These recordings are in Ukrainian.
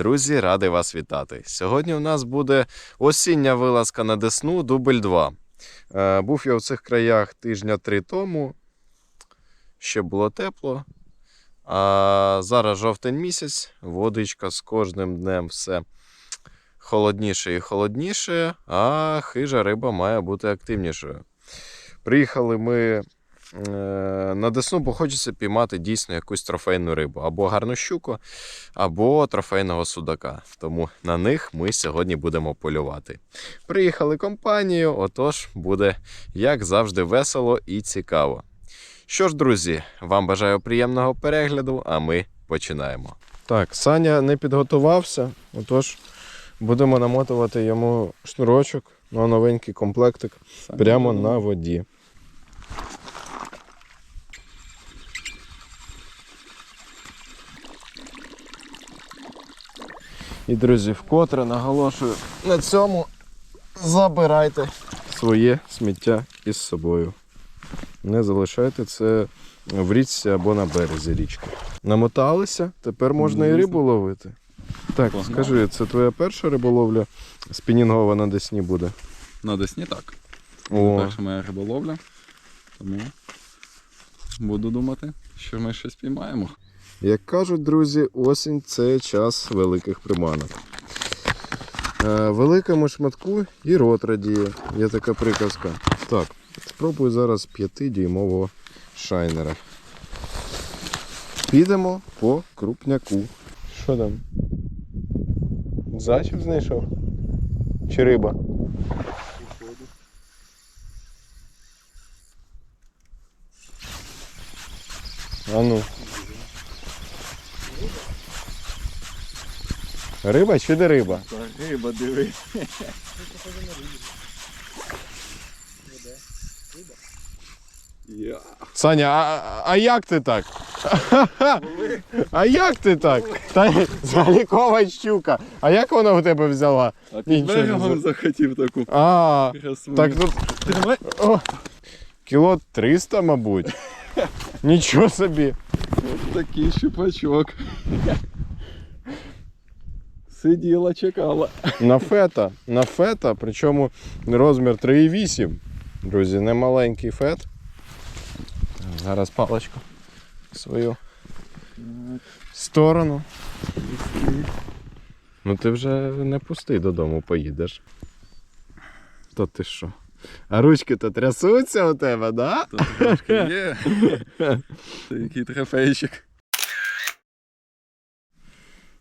Друзі, радий вас вітати. Сьогодні у нас буде осіння вилазка на Десну, дубль 2. Е, був я в цих краях тижня три тому. Ще було тепло. А зараз жовтень місяць, водичка з кожним днем все холодніше і холодніше, а хижа риба має бути активнішою. Приїхали ми на Десну, бо хочеться піймати дійсно якусь трофейну рибу, або гарну щуку, або трофейного судака. Тому на них ми сьогодні будемо полювати. Приїхали компанією, отож буде, як завжди, весело і цікаво. Що ж, друзі, вам бажаю приємного перегляду, а ми починаємо. Так, Саня не підготувався, отож будемо намотувати йому шнурочок на новенький комплектик прямо на воді. І, друзі, вкотре наголошую на цьому забирайте своє сміття із собою. Не залишайте це в річці або на березі річки. Намоталися, тепер можна і рибу ловити. Так, скажи, це твоя перша риболовля спінінгова на Десні буде? На Десні так. О, Перша моя риболовля. Тому буду думати, що ми щось піймаємо. Як кажуть друзі, осінь це час великих приманок. Е, великому шматку і рот радіє. Є така приказка. Так, спробую зараз 5-дюймового шайнера. Підемо по крупняку. Що там? Зачіп знайшов? Чи риба? А ну. Риба чи не риба? Риба, диви. Саня, а, а як ти так? А як ти так? Та залікова щука. А як вона у тебе взяла? А під Нічого не берегом захотів таку А, так тут Тримай. о, кіло 300, мабуть. Нічого собі. Ось такий щупачок. Сиділа, чекала. На фета. На фета, причому розмір 3,8. Друзі, не маленький фет. Зараз паличку свою сторону. Ну ти вже не пустий додому поїдеш. То ти що? А ручки то трясуться у тебе, да? Тут трошки є. Це який трофейчик.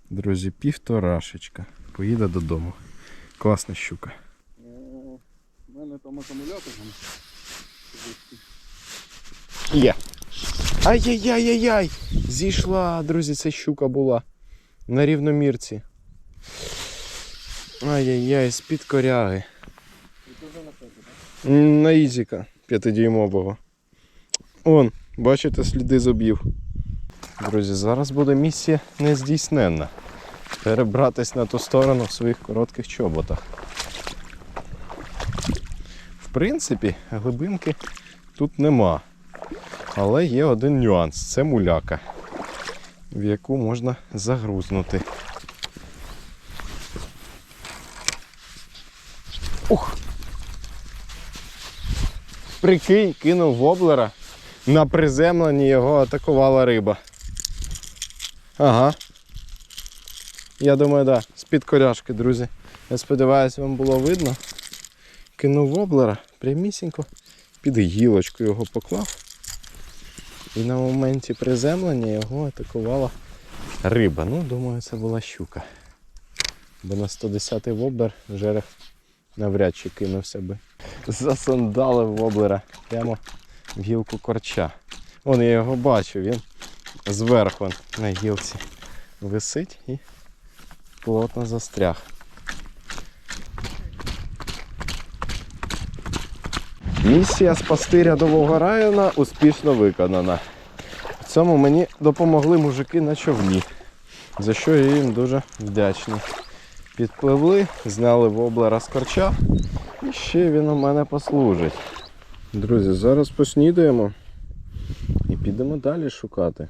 Друзі, півторашечка. Поїде додому. Класна щука. У мене там акумулятор. Є. Ай-яй-яй-яй-яй! Зійшла, друзі, ця щука була. На рівномірці. Ай-яй-яй, з-під коряги. На ізіка п'ятидюймового. Он, бачите, сліди зубів. Друзі, зараз буде місія нездійсненна. Перебратись на ту сторону в своїх коротких чоботах. В принципі, глибинки тут нема. Але є один нюанс це муляка, в яку можна загрузнути. Ух! Прикинь, кинув воблера. На приземленні його атакувала риба. Ага. Я думаю, так, да, з-під коряшки, друзі. Я сподіваюся, вам було видно. Кинув воблера прямісінько під гілочку його поклав. І на моменті приземлення його атакувала риба. Ну, думаю, це була щука. Бо на 110-й воблер жерех навряд чи кинувся би. Засандалив воблера прямо в гілку корча. Вон я його бачу, він зверху на гілці висить і плотно застряг. Місія спасти рядового Райана успішно виконана. В цьому мені допомогли мужики на човні, за що я їм дуже вдячний. Підпливли, зняли воблера з корча і ще він у мене послужить. Друзі, зараз поснідаємо і підемо далі шукати.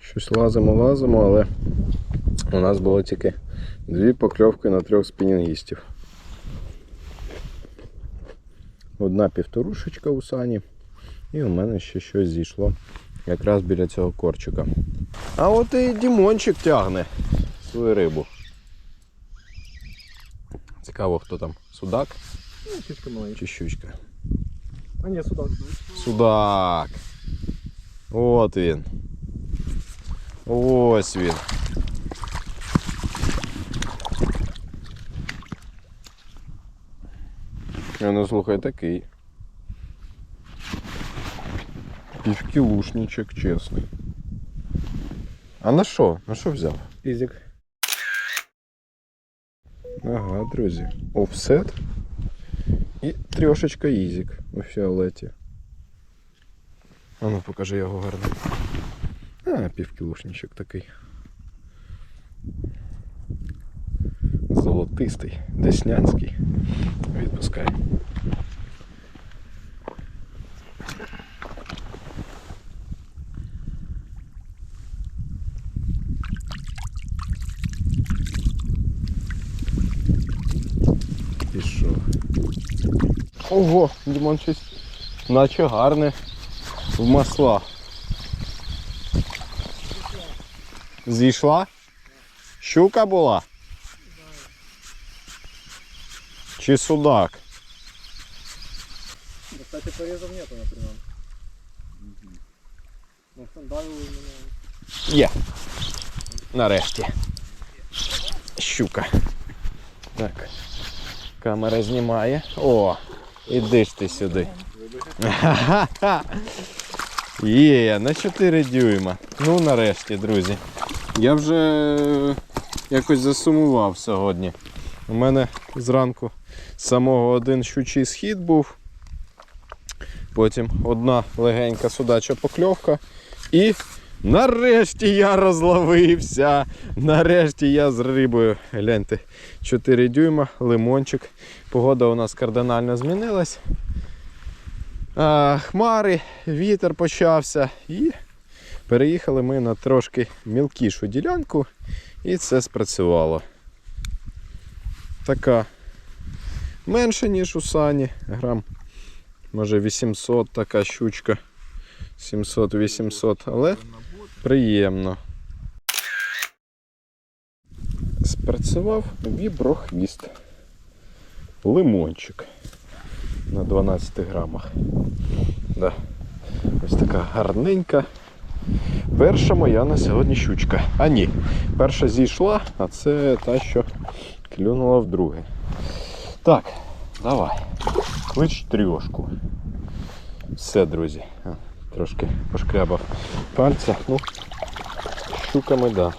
Щось лазимо, лазимо, але у нас було тільки дві покльовки на трьох спінінгістів. Одна півторушечка у сані, і у мене ще щось зійшло якраз біля цього корчика. А от і Дімончик тягне свою рибу. Цікаво, хто там? Судак Ну, щучка маленька. чи щучка? А ні, судак. Судак. От він. Ось він. Я ну слухай такий. Півкілушничок, чесний. А на що? На що взяв? Ізік. Ага, друзі. Офсет і трьошечка ізік у фіолеті. А ну покажи його гарно. А, півкілушничок такий. Золотистий, деснянський. Відпускай. Пішов. Ого, Дімон щось наче гарне в масла. Зійшла? Щука була? Чи судак? Кстати, порезов нету, например. Ну. Є. Нарешті. Щука. Так. Камера знімає. О, іди ж ти сюди. Є, на 4 дюйма. Ну, нарешті, друзі. Я вже якось засумував сьогодні. У мене зранку самого один щучий схід був. Потім одна легенька судача покльовка. І нарешті я розловився. Нарешті я з рибою. Гляньте, 4 дюйма, лимончик. Погода у нас кардинально змінилась. Хмари, вітер почався. І переїхали ми на трошки мілкішу ділянку. І це спрацювало. Така менше, ніж у сані. Грам, може 800 така щучка. 700-800, але приємно. Спрацював віброхвіст. Лимончик на 12 грамах. Да. Ось така гарненька. Перша моя на сьогодні щучка. А ні, перша зійшла, а це та, що клюнула вдруге. Так, давай. Клич трьошку. Все, друзі. Трошки пошкрябав пальця. Ну, щуками, да.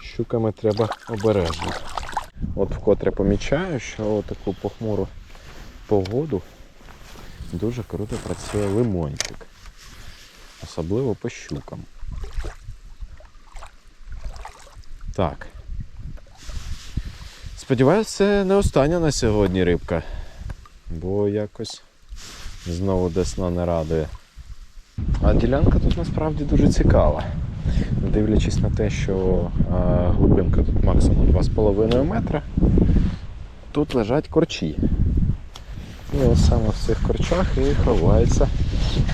Щуками треба обережно. От вкотре помічаю, що таку похмуру погоду дуже круто працює лимончик. Особливо по щукам. Так. Сподіваюся, це не остання на сьогодні рибка. Бо якось знову десна не радує. А ділянка тут насправді дуже цікава. Дивлячись на те, що глибинка тут максимум 2,5 метра, тут лежать корчі. І ось саме в цих корчах і ховається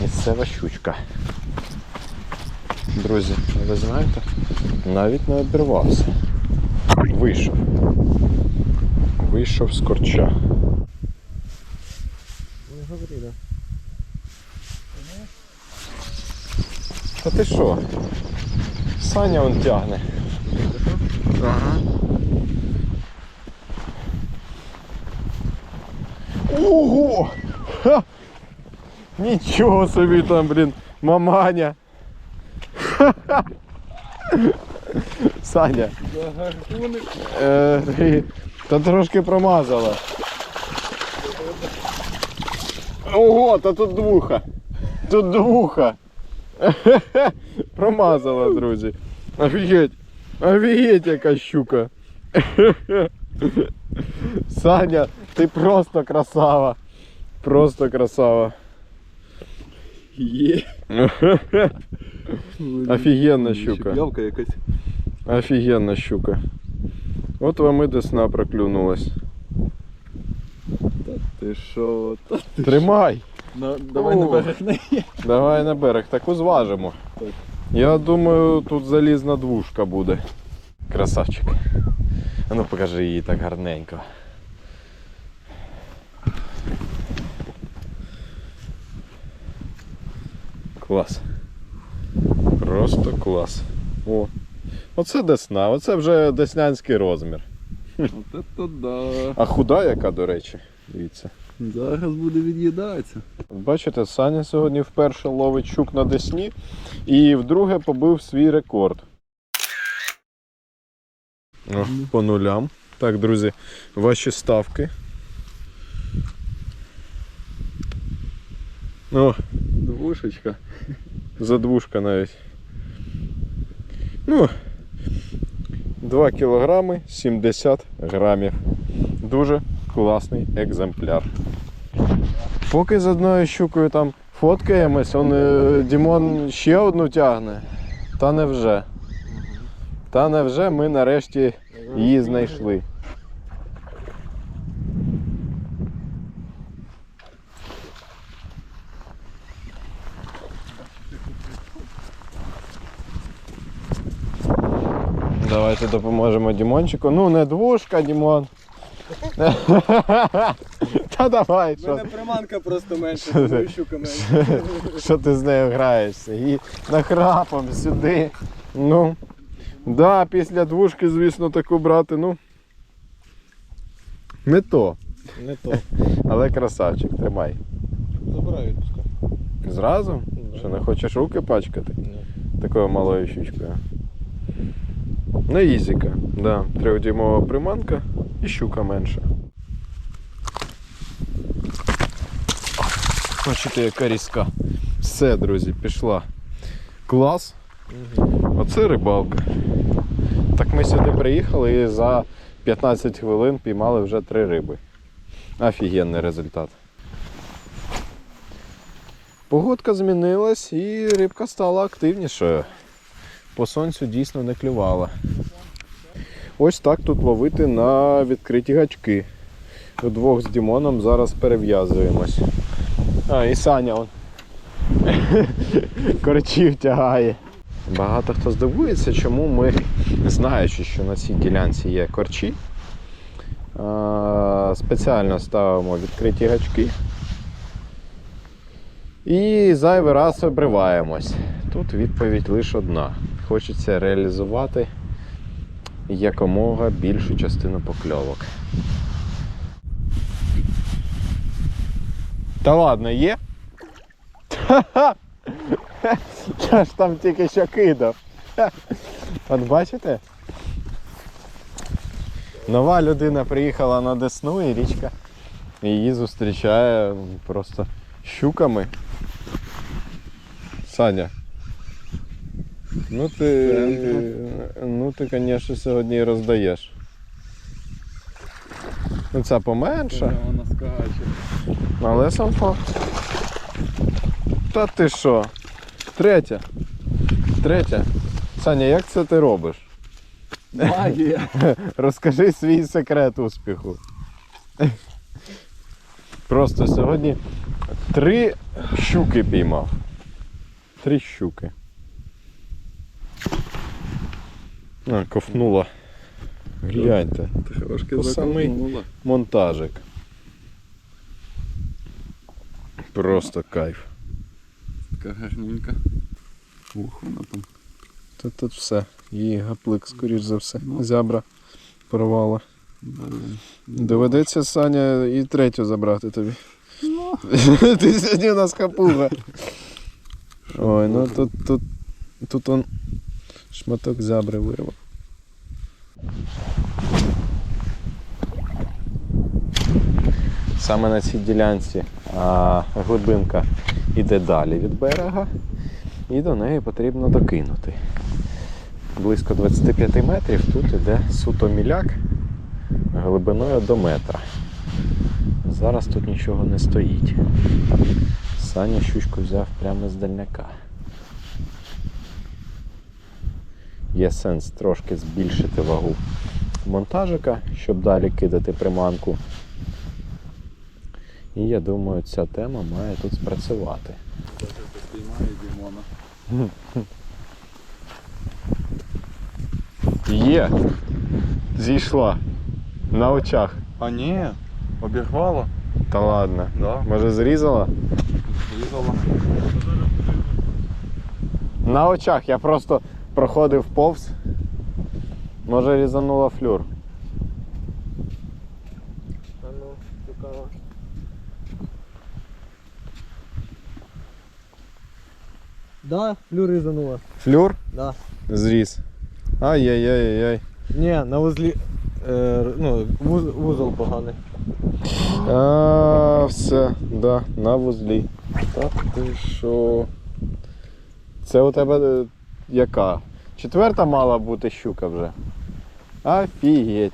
місцева щучка. Друзі, ви знаєте, навіть не обірвався. Вийшов. Вийшов з корча. Не говори, да. Та ти що? Саня он тягне. Ага. Ого! Ха! Нічого собі там, блін, маманя. Саня. Е, та трошки промазала. Ого, та тут двуха. Тут двуха. Промазала, друзі. Офігеть. Офігеть, яка щука. Саня, ти просто красава. Просто красава. Є. Офігенна щука. Щуплявка якась. Офігенна щука. От вам і десна проклюнулась. Та ти що? Та ти Тримай! На, давай на берег не є. Давай на берег, таку зважимо. Так. Я думаю, тут залізна двушка буде. Красавчик. А ну покажи її так гарненько. Клас. Просто клас. О. Оце десна, оце вже деснянський розмір. От це да. А худа яка, до речі. Дивіться. Зараз буде від'їдатися. Бачите, Саня сьогодні вперше ловить щук на Десні і вдруге побив свій рекорд. О, по нулям. Так, друзі, ваші ставки. О, Двушечка. задвушка навіть. Ну, 2 кілограми 70 грамів. Дуже класний екземпляр. Поки з одною щукою там фоткаємось, он е, Дімон ще одну тягне. Та невже. Та невже ми нарешті її знайшли. Давайте допоможемо Дімончику. Ну, не двушка, Дімон. Та давай, У мене приманка просто менше, тому щука менше. що ти з нею граєшся. І нахрапом сюди. Ну. Да, після двушки, звісно, таку брати, ну. Не то. Не то. Але красавчик, тримай. Забирай відпускай. Зразу? Що не хочеш руки пачкати? Такою малою щучкою. На ізіка, да. Трьохдюймова приманка і щука менша. Бачите, яка різка. Все, друзі, пішла. Клас. Оце рибалка. Так ми сюди приїхали і за 15 хвилин піймали вже три риби. Офігенний результат. Погодка змінилась і рибка стала активнішою. По сонцю дійсно не клювала. Ось так тут ловити на відкриті гачки. Удвох з Дімоном зараз перев'язуємось. А, і Саня он. Корчів тягає. Багато хто здивується, чому ми, знаючи, що на цій ділянці є корчі, спеціально ставимо відкриті гачки. І зайвий раз обриваємось. Тут відповідь лише одна. Хочеться реалізувати якомога більшу частину покльовок. Та ладно, є? Я ж там тільки що кидав. От бачите? Нова людина приїхала на Десну і річка її зустрічає просто щуками. Саня. Ну ти. Ну ти, звісно, сьогодні роздаєш. Ну це поменше, Вона скаче. але сам факт. Та ти що? Третя. Третя. Саня, як це ти робиш? Магія. Розкажи свій секрет успіху. Просто сьогодні три щуки піймав. Три щуки. А, ковтнула. Гляньте, Трошки самий- монтажик. Просто кайф. Така гарненька. Ух, вона там. Тут, тут все. Її гаплик, скоріш за все. Ну. Зябра порвала. Доведеться, Саня, і третю забрати тобі. Ну. Ти сьогодні у нас хапуга. Ой, ну тут, тут, тут он шматок зябри вирвав. Саме на цій ділянці а, глибинка йде далі від берега, і до неї потрібно докинути. Близько 25 метрів тут іде суто міляк глибиною до метра. зараз тут нічого не стоїть. Саня щучку взяв прямо з дальняка. Є сенс трошки збільшити вагу монтажика, щоб далі кидати приманку. І я думаю, ця тема має тут спрацювати. Є! Зійшла. На очах. А ні, обірвало. Та ладно. Да. Може зрізала? Зрізало. На очах я просто проходив повз. Може різанула флюр. А ну, цікаво. Да, флюр різанула. Флюр? Да. Зріз. Ай-яй-яй-яй. Ні, на вузлі. Е, ну, вуз, вузол поганий. А, все, да, на вузлі. Та ти що? Це у тебе е, яка? Четверта мала бути щука вже. Офігеть.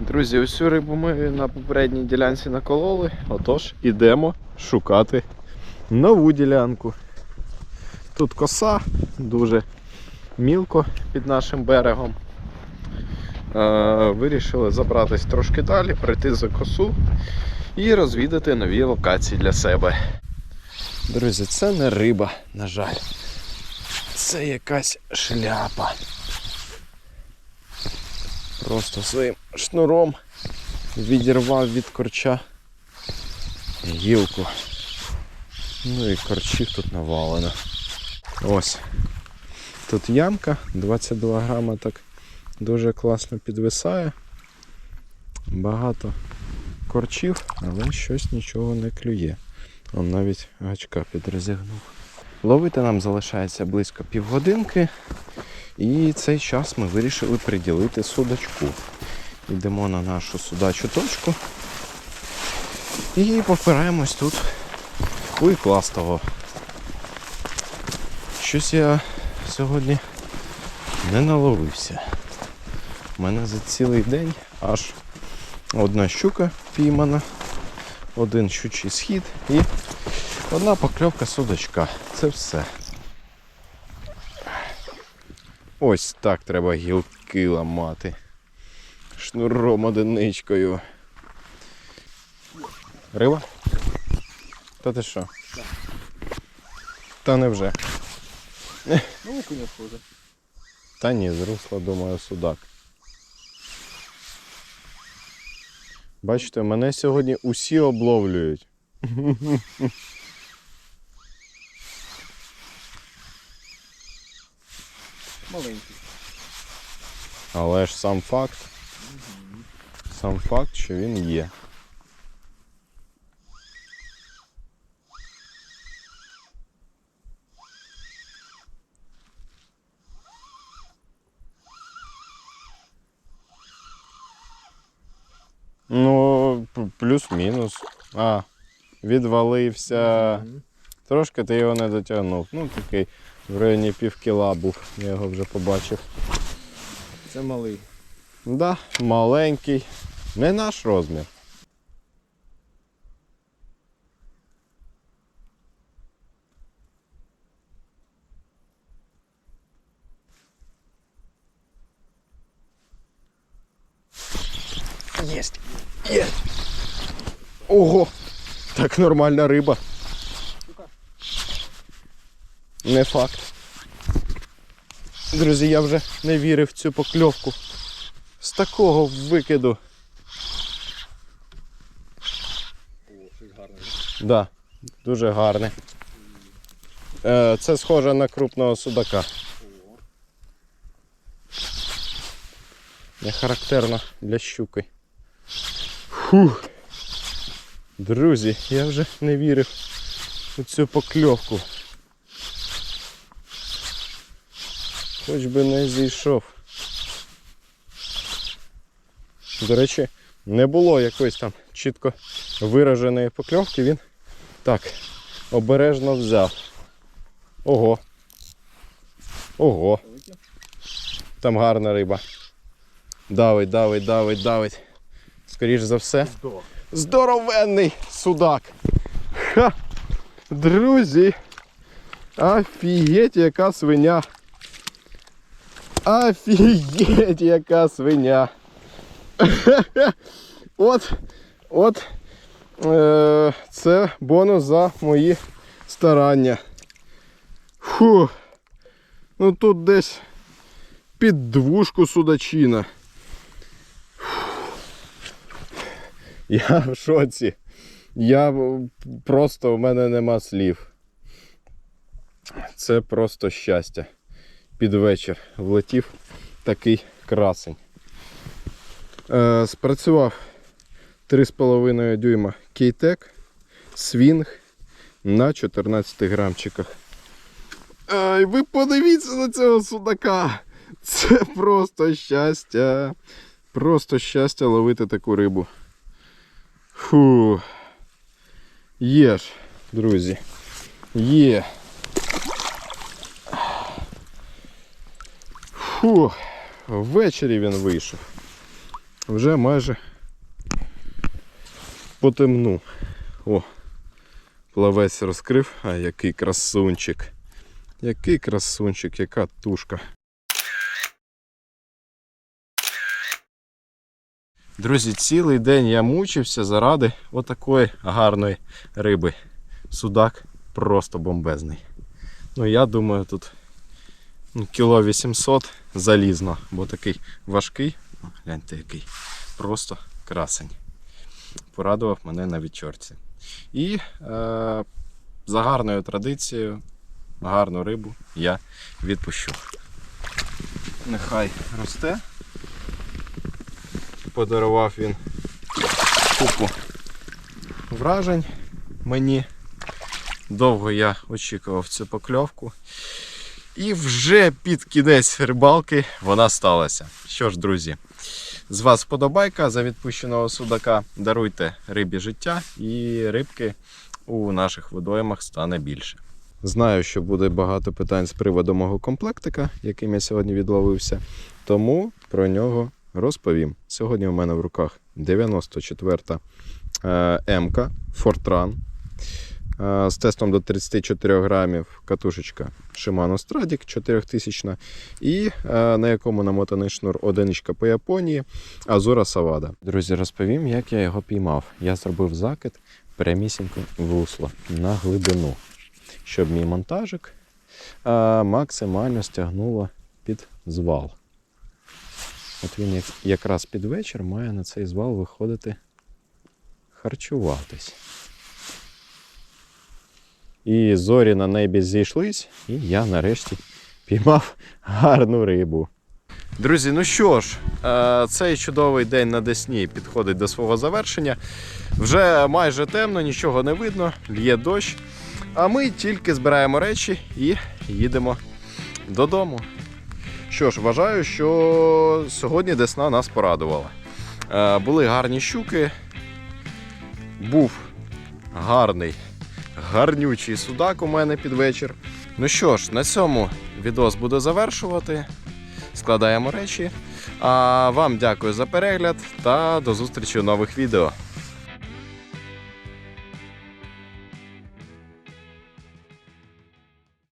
Друзі, усю рибу ми на попередній ділянці накололи. Отож, ідемо шукати нову ділянку. Тут коса, дуже мілко під нашим берегом. Е, вирішили забратись трошки далі, пройти за косу і розвідати нові локації для себе. Друзі, це не риба, на жаль. Це якась шляпа. Просто своїм шнуром відірвав від корча гілку. Ну і корчів тут навалено. Ось. Тут ямка, 22 грама так дуже класно підвисає. Багато корчів, але щось нічого не клює. Он навіть гачка підрозігнув. Ловити нам залишається близько півгодинки. І цей час ми вирішили приділити судачку. Йдемо на нашу судачу точку. І попираємось тут у Ікластово. Щось я сьогодні не наловився. У мене за цілий день аж одна щука піймана, один щучий схід і одна покльовка судачка. Це все. Ось так треба гілки ламати. Шнуром одиничкою. Риба? Та ти що? Та невже. Ну, окуня схоже. Та ні, з русла, думаю, судак. Бачите, мене сьогодні усі обловлюють. Маленький. Але ж сам факт. Сам факт, що він є. Ну, плюс-мінус. А, відвалився. Трошки ти його не дотягнув. Ну, такий в районі пів кіла був, я його вже побачив. Це малий. Да, маленький. Не наш розмір. Єсть. Єсть. Ого! Так нормальна риба. Не факт. Друзі, я вже не вірив в цю покльовку. З такого викиду. Да, дуже гарне. Е, Це схоже на крупного судака. Не характерно для щуки. Фух. Друзі, я вже не вірив у цю покльовку. Хоч би не зійшов. До речі, не було якоїсь там чітко вираженої покльовки, він так обережно взяв. Ого. Ого. Там гарна риба. Давить, давить, давить, давить. Скоріш за все. Здоровенний судак. Ха! Друзі. Офігеть, яка свиня. Офігеть, яка свиня. От, от е, це бонус за мої старання. Фу. Ну тут десь під двушку судачина. Я в шоці. Я просто у мене нема слів. Це просто щастя. Під вечір влетів такий красень. Е, спрацював 3,5 дюйма кейтек, свінг на 14 грамчиках. Ай, ви подивіться на цього судака. Це просто щастя. Просто щастя ловити таку рибу. Фу. Є ж, друзі. Є. Фу. Ввечері він вийшов. Вже майже потемну. О, плавець розкрив, а який красунчик. Який красунчик, яка тушка. Друзі, цілий день я мучився заради отакої гарної риби. Судак просто бомбезний. Ну, я думаю, тут кіло 800 залізно, бо такий важкий. Гляньте, який. Просто красень. Порадував мене на відчорці. І е, за гарною традицією гарну рибу я відпущу. Нехай росте. Подарував він купу вражень мені. Довго я очікував цю покльовку. І вже під кінець рибалки вона сталася. Що ж, друзі, з вас вподобайка за відпущеного судака. Даруйте рибі життя і рибки у наших водоймах стане більше. Знаю, що буде багато питань з приводу мого комплектика, яким я сьогодні відловився, тому про нього розповім. Сьогодні у мене в руках 94-та е, МК Fortran з тестом до 34 грамів катушечка Shimano Stradic 4000 і е, на якому намотаний шнур одиничка по Японії Azura Savada. Друзі, розповім, як я його піймав. Я зробив закид прямісінько в русло на глибину, щоб мій монтажик е, максимально стягнуло під звал. От він якраз під вечір має на цей звал виходити харчуватись. І зорі на небі зійшлись, і я нарешті піймав гарну рибу. Друзі, ну що ж, е, цей чудовий день на Десні підходить до свого завершення. Вже майже темно, нічого не видно, лє дощ. А ми тільки збираємо речі і їдемо додому. Що ж, вважаю, що сьогодні Десна нас порадувала. Е, Були гарні щуки, був гарний, гарнючий судак у мене під вечір. Ну що ж, на цьому відос буду завершувати. Складаємо речі. А вам дякую за перегляд та до зустрічі у нових відео.